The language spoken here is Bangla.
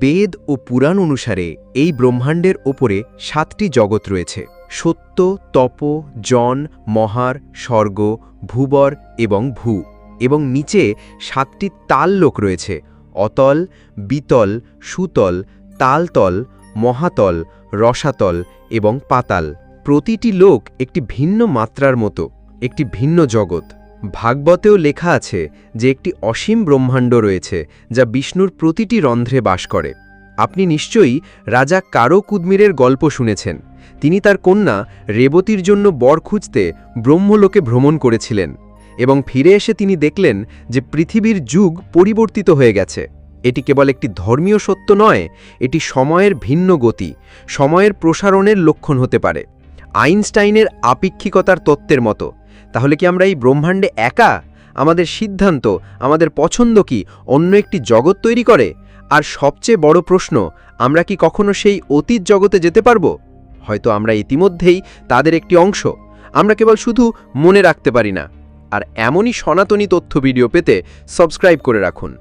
বেদ ও পুরাণ অনুসারে এই ব্রহ্মাণ্ডের ওপরে সাতটি জগৎ রয়েছে। সত্য, তপ, জন, মহার, স্বর্গ, ভূবর এবং ভূ। এবং নিচে সাতটি তাল লোক রয়েছে। অতল, বিতল, সুতল, তালতল, মহাতল, রসাতল এবং পাতাল। প্রতিটি লোক একটি ভিন্ন মাত্রার মতো, একটি ভিন্ন জগৎ। ভাগবতেও লেখা আছে যে একটি অসীম ব্রহ্মাণ্ড রয়েছে যা বিষ্ণুর প্রতিটি রন্ধ্রে বাস করে। আপনি নিশ্চয়ই রাজা কারও কুদমিরের গল্প শুনেছেন। তিনি তার কন্যা রেবতীর জন্য বর খুঁজতে ব্রহ্মলোকে ভ্রমণ করেছিলেন এবং ফিরে এসে তিনি দেখলেন যে পৃথিবীর যুগ পরিবর্তিত হয়ে গেছে। এটি কেবল একটি ধর্মীয় সত্য নয়, এটি সময়ের ভিন্ন গতি, সময়ের প্রসারণের লক্ষণ হতে পারে। আইনস্টাইনের আপেক্ষিকতার তত্ত্বের মতো। তাহলে কি আমরা এই ব্রহ্মাণ্ডে একা? আমাদের সিদ্ধান্ত, আমাদের পছন্দ কি? অন্য একটি জগৎ তৈরি করে? আর সবচেয়ে বড় প্রশ্ন, আমরা কি কখনো সেই অতীত জগতে যেতে পারব? হয়তো আমরা ইতিমধ্যেই তাদের একটি অংশ। আমরা কেবল শুধু মনে রাখতে পারি না। আর এমনই সনাতনী তথ্য ভিডিও পেতে সাবস্ক্রাইব করে রাখুন।